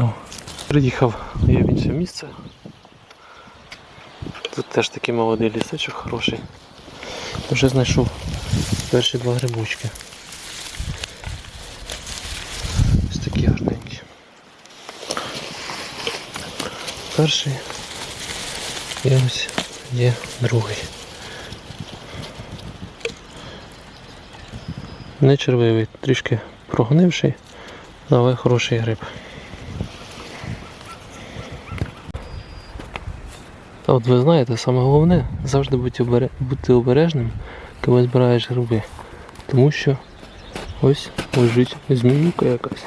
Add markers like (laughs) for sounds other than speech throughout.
знайшов. Приїхав я в інше місце. Тут теж такий молодий лісочок хороший. Вже знайшов перші два грибочки. Ось такі гарненькі. Перший і ось є другий. Не червивий, трішки прогнивший, але хороший гриб. Та от ви знаєте, саме головне завжди бути, обере... бути обережним, коли збираєш гриби. Тому що ось лежить зміюка якась.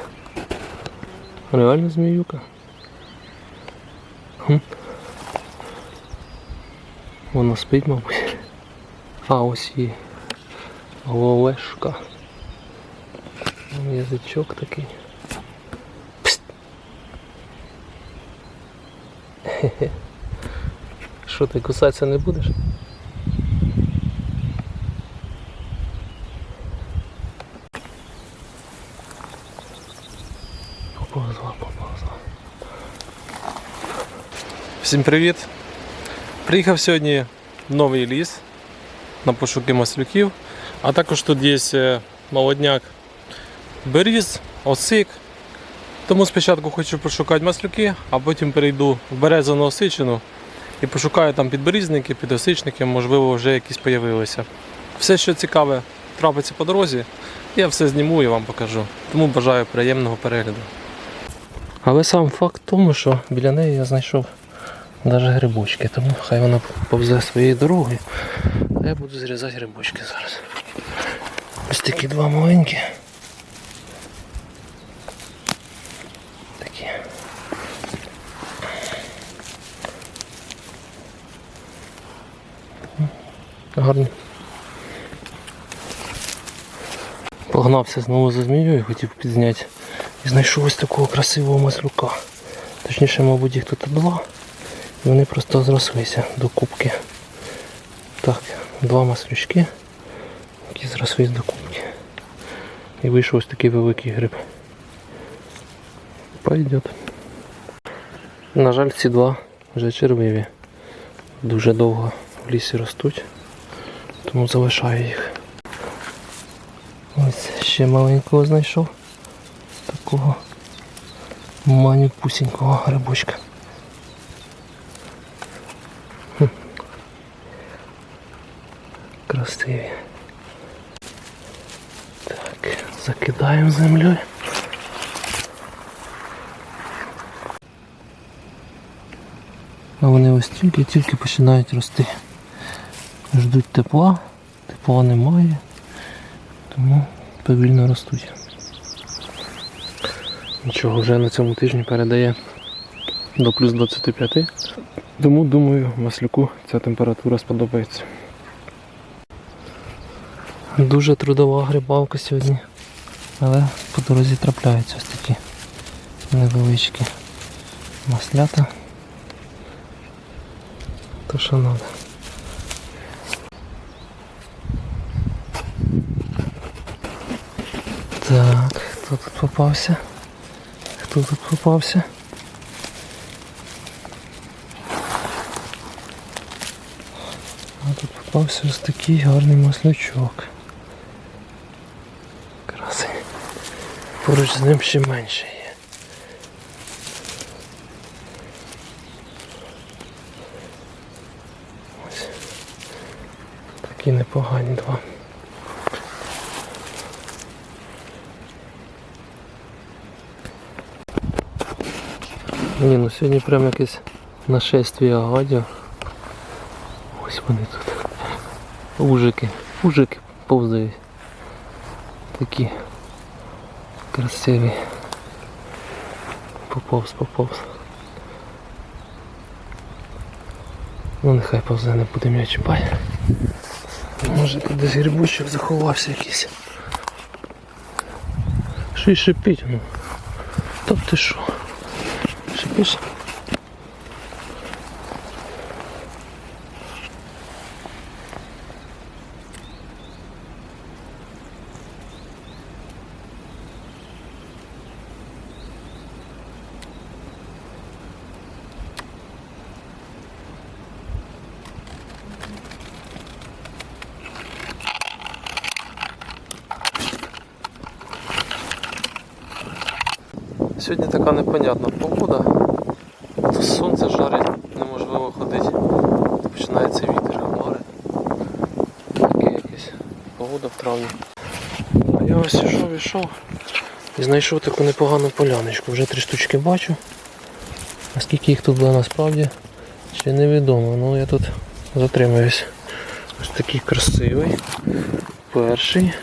Реально зміюка. Хм. Вона спить, мабуть. А ось і головешка. Язичок такий. Пст. Хе-хе. Що ти кусатися не будеш? Поповзла, поповзла. Всім привіт! Приїхав сьогодні новий ліс на пошуки маслюків, а також тут є е, молодняк беріз, осик. Тому спочатку хочу пошукати маслюки, а потім перейду в березану осичину і пошукаю там підберізники, підосичники, можливо, вже якісь появилися. Все, що цікаве, трапиться по дорозі, я все зніму і вам покажу. Тому бажаю приємного перегляду. Але сам факт в тому, що біля неї я знайшов навіть грибочки, тому хай вона повзе своєю дорогою, а я буду зрізати грибочки зараз. Ось такі два маленькі. Гарні. Погнався знову за змією, хотів підзняти. І знайшов ось такого красивого маслюка. Точніше, мабуть, їх тут два. І вони просто зрослися до кубки. Так, два маслючки, які зрослись до кубки. І вийшов ось такий великий гриб. Пойдет. На жаль, ці два вже червиві. Дуже довго в лісі ростуть, тому залишаю їх. Ось ще маленького знайшов. Такого манюпусінького грибочка. Красиві. Так, закидаємо землею. А вони ось тільки-тільки починають рости. Ждуть тепла, тепла немає, тому повільно ростуть. Нічого, вже на цьому тижні передає до плюс 25. Тому думаю, маслюку ця температура сподобається. Дуже трудова грибалка сьогодні, але по дорозі трапляються ось такі невеличкі маслята. То що треба. Так, хто тут попався? Хто тут попався? А тут попався ось такий гарний маслячок. Красий. Поруч з ним ще менше є. Ось. Такі непогані два. Ні, ну сьогодні прям якесь нашествие гадів. Ось вони тут. Ужики. Ужики повзають. Такі красиві. Поповз, поповз. Ну нехай повзе, не будемо його чіпати. Може тут десь заховався якийсь. Що й шипить, ну. Ти що? купишь. Сьогодні така непонятна сонце жарить, неможливо ходити. Починається вітер, хмари. Таке якесь погода в травні. А я ось ішов, ішов і знайшов таку непогану поляночку. Вже три штучки бачу. А скільки їх тут було насправді, ще невідомо. Ну я тут затримаюсь. Ось такий красивий. Перший.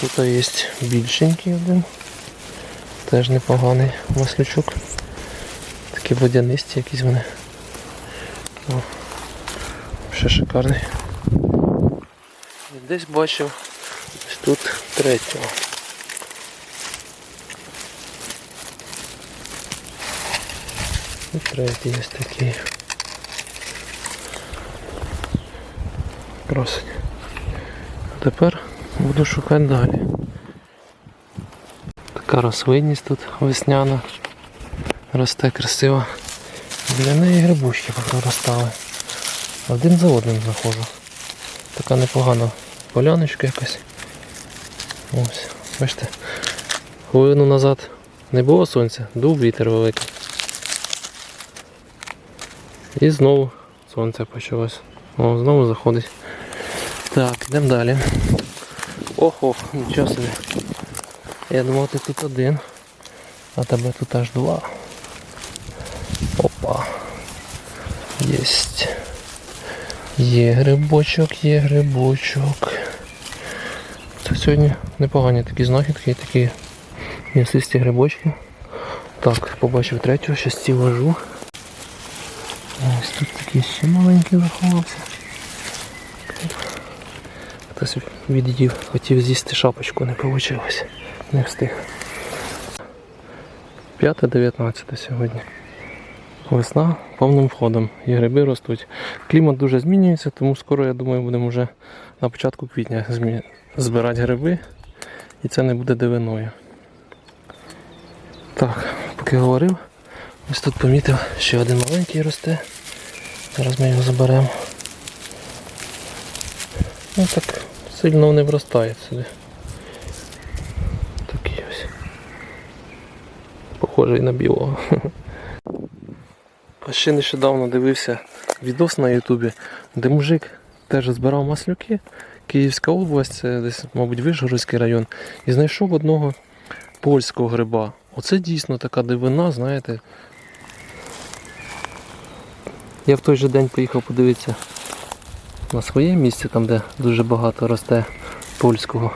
Тут є більшенький один. Теж непоганий маслючок. Такі водянисті якісь вони. О, ще шикарний. Десь бачив ось тут третього. І третій є такий. Красень. А тепер буду шукати далі. Така рослинність тут весняна. Росте красиво. Для неї грибочки проростали. Один за одним заходжу. Така непогана поляночка якась. Ось, бачите. Хвилину назад не було сонця, дув вітер великий. І знову сонце почалось. О, знову заходить. Так, йдемо далі. Ох, нічого собі. Я думав, ти тут один, а тебе тут аж два. Опа. Єсть. Є грибочок, є грибочок. Це сьогодні непогані такі знахідки, такі м'ясисті грибочки. Так, побачив третього, щас ці. Ось тут такий ще маленький заховався. Хтось від'їв, хотів з'їсти шапочку, не вийшло. Не встиг. 5-19 сьогодні. Весна повним ходом. І гриби ростуть. Клімат дуже змінюється, тому скоро, я думаю, будемо вже на початку квітня збирати гриби. І це не буде дивиною. Так, поки говорив, ось тут помітив, ще один маленький росте. Зараз ми його заберемо. Ну так сильно не вростає сюди. Такий ось. Похожий на білого. (laughs) А ще нещодавно дивився відос на Ютубі, де мужик теж збирав маслюки. Київська область, це десь, мабуть, Вишгородський район, і знайшов одного польського гриба. Оце дійсно така дивина, знаєте. Я в той же день поїхав подивитися на своє місце, там де дуже багато росте польського.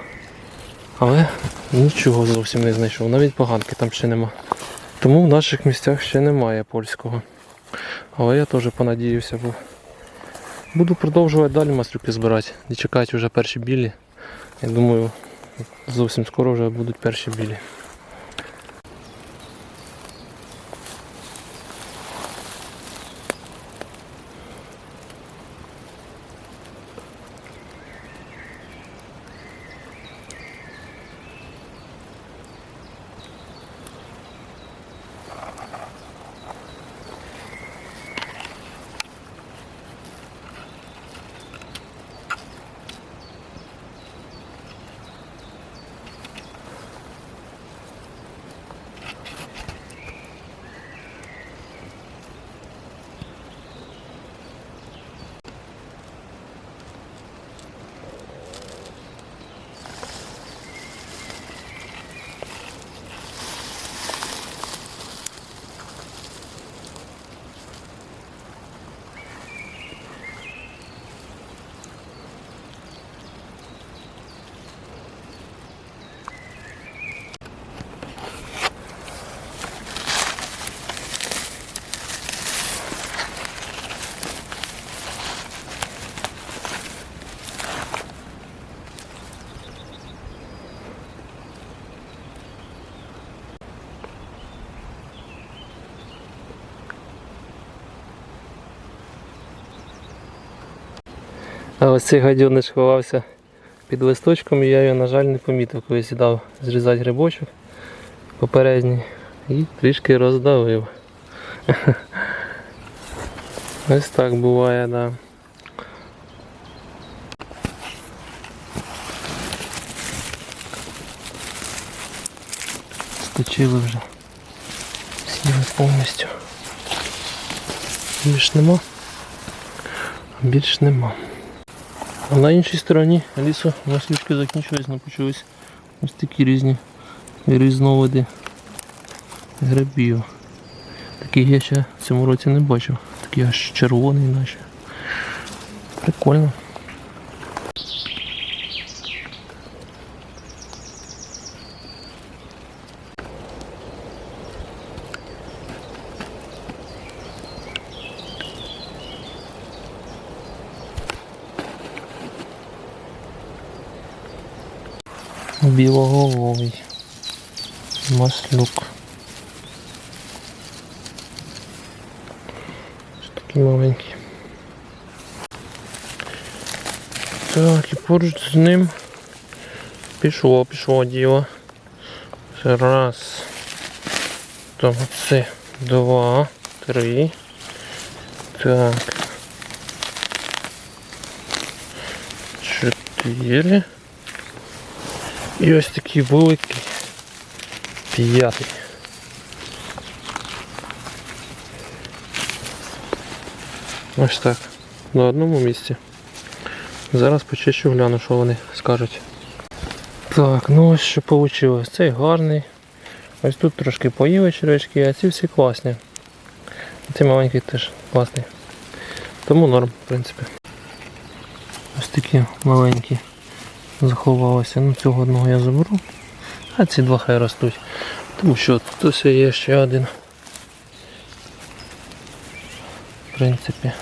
Але нічого зовсім не знайшов, навіть поганки там ще нема. Тому в наших місцях ще немає польського. Але я теж понадіявся, бо буду продовжувати далі мастрюки збирати. І чекати вже перші білі. Я думаю, зовсім скоро вже будуть перші білі. А ось цей гадюнич ховався під листочком і я його, на жаль, не помітив, коли сідав зрізати грибочок попередній і трішки роздавив. (laughs) Ось так буває, да. Відточили вже. Сніли повністю. Більш нема. Більш нема. А на іншій стороні лісу маслючки закінчились, почались ось такі різні різновиди грибів. Таких я ще в цьому році не бачив. Такий аж червоний наче. Прикольно. Білоголовий. Маслюк. Ось такий маленький. Так, і поруч з ним пішло, пішло діло. Раз. Там це два, три. Так. Чотири. І ось такий великий. П'ятий. Ось так. На одному місці. Зараз почищу гляну, що вони скажуть. Так, ну ось що вийшло. Цей гарний. Ось тут трошки поїли червячки, а ці всі класні. Цей маленький теж класний. Тому норм, в принципі. Ось такі маленькі заховалися. Ну цього одного я заберу. А ці два хай ростуть. Тому що тут ось є ще один. В принципі.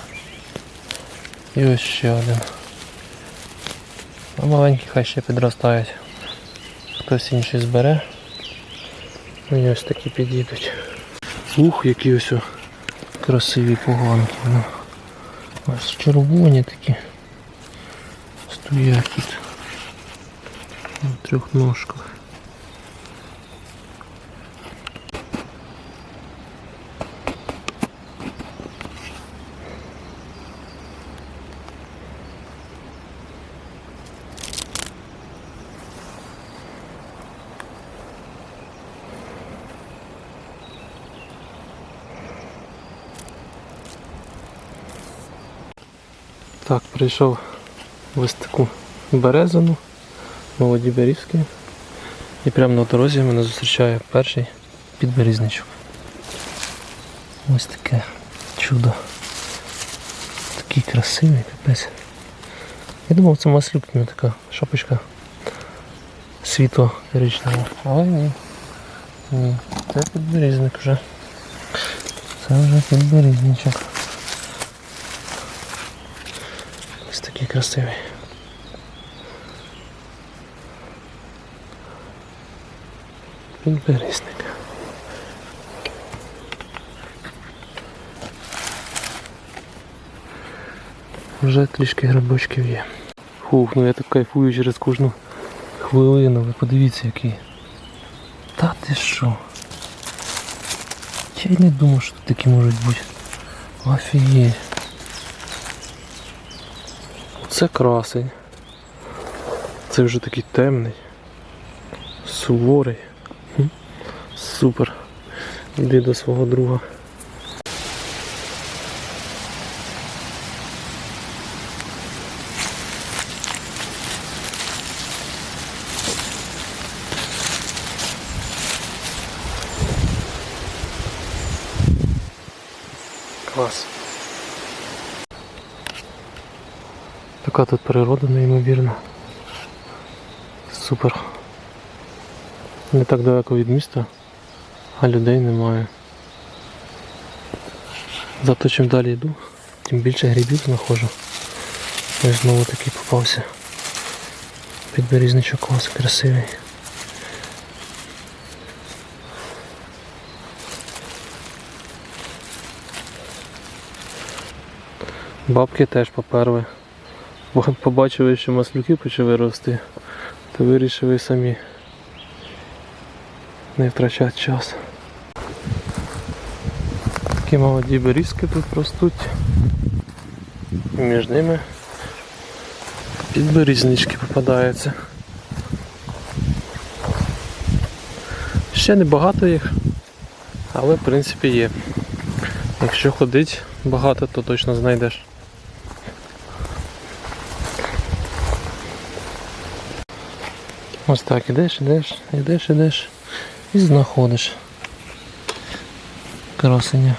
І ось ще один. А маленькі хай ще підростають. Хтось інший збере. Ну і ось такі підійдуть. Ух, які ось красиві поганки. Ну. Ось червоні такі. Стоять тут. На трьох ножках. Так, прийшов в ось таку березину, молоді берізки. І прямо на дорозі мене зустрічає перший підберізничок. Ось таке чудо. Такий красивий капець. Я думав це маслюк, така шапочка світло коричнева. Але ні. Ні. Це підберізник вже. Це вже підберізничок. Ось такий красивий. Підберізник. Вже трішки грибочків є. Фух, ну я так кайфую через кожну хвилину. Ви подивіться який. Та ти що? Я й не думав, що тут такі можуть бути. Офігеть. Це красень. Це вже такий темний. Суворий. Супер. Іди до свого друга. Клас. Така тут природа неймовірна. Супер. Не так далеко від міста, а людей немає. Зато чим далі йду, тим більше грибів знаходжу. Ось знову такий попався. Підберізничок клас, красивий. Бабки теж поперли. Бо побачили, що маслюки почали рости, то вирішили самі не втрачати час. Такі молоді берізки тут ростуть. І між ними підберізнички попадаються. Ще не багато їх, але в принципі є. Якщо ходить багато, то точно знайдеш. Ось так ідеш, ідеш, ідеш, ідеш і знаходиш красення.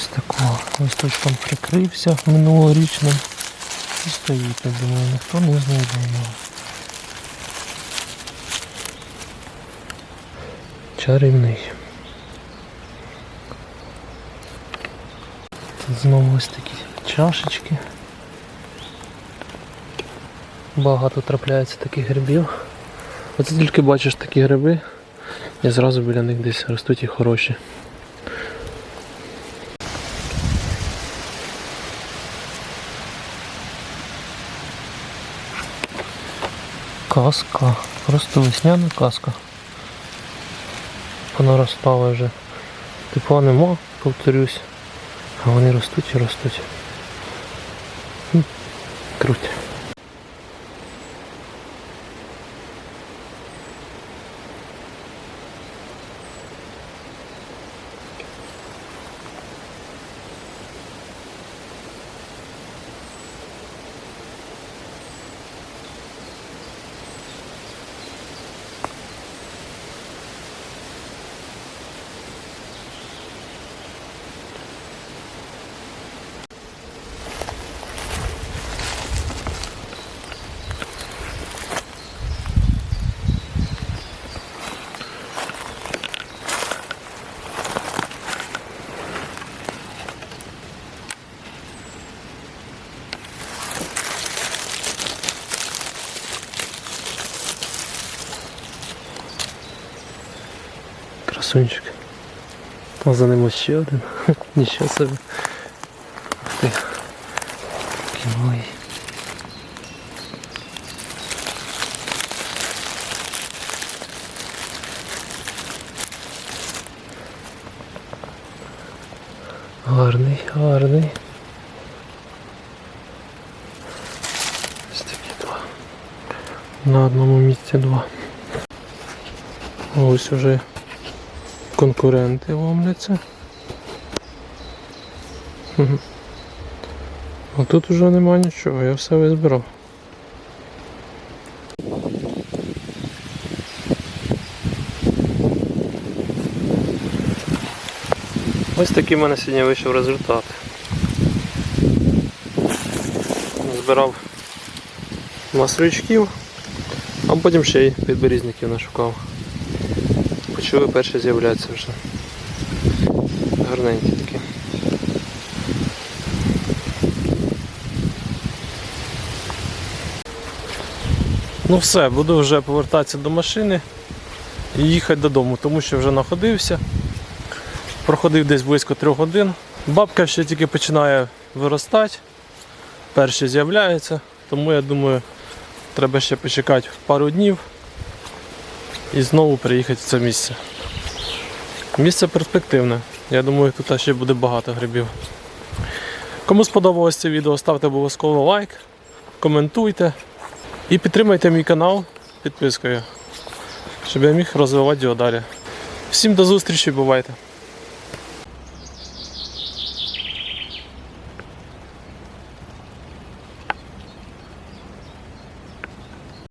Ось такого листочком прикрився минулорічним. І стоїть, я думаю, ніхто не знайде його. Чарівний. Тут знову ось такі чашечки. Багато трапляється таких грибів. Оце тільки бачиш такі гриби, і зразу біля них десь ростуть і хороші. Казка. Просто весняна казка. Вона розпала вже. Тепла нема, повторюсь. А вони ростуть і ростуть. Круть. Красунчик. А за ним ще один. (laughs) Нічого собі. Ух ти. Такий. Гарний, гарний. Ось такі два. На одному місці два. Ось уже конкуренти ломляться. А тут уже нема нічого, я все визбирав. Ось такий в мене сьогодні вийшов результат. Збирав маслючків, а потім ще й підберізників нашукав. Почули перші з'являться вже. Гарненькі такі. Ну все, буду вже повертатися до машини і їхати додому, тому що вже находився. Проходив десь близько трьох годин. Бабка ще тільки починає виростати, перші з'являються, тому я думаю, треба ще почекати пару днів і знову приїхати в це місце. Місце перспективне. Я думаю, тут ще буде багато грибів. Кому сподобалось це відео, ставте обов'язково лайк, коментуйте і підтримайте мій канал підпискою, щоб я міг розвивати його далі. Всім до зустрічі, бувайте!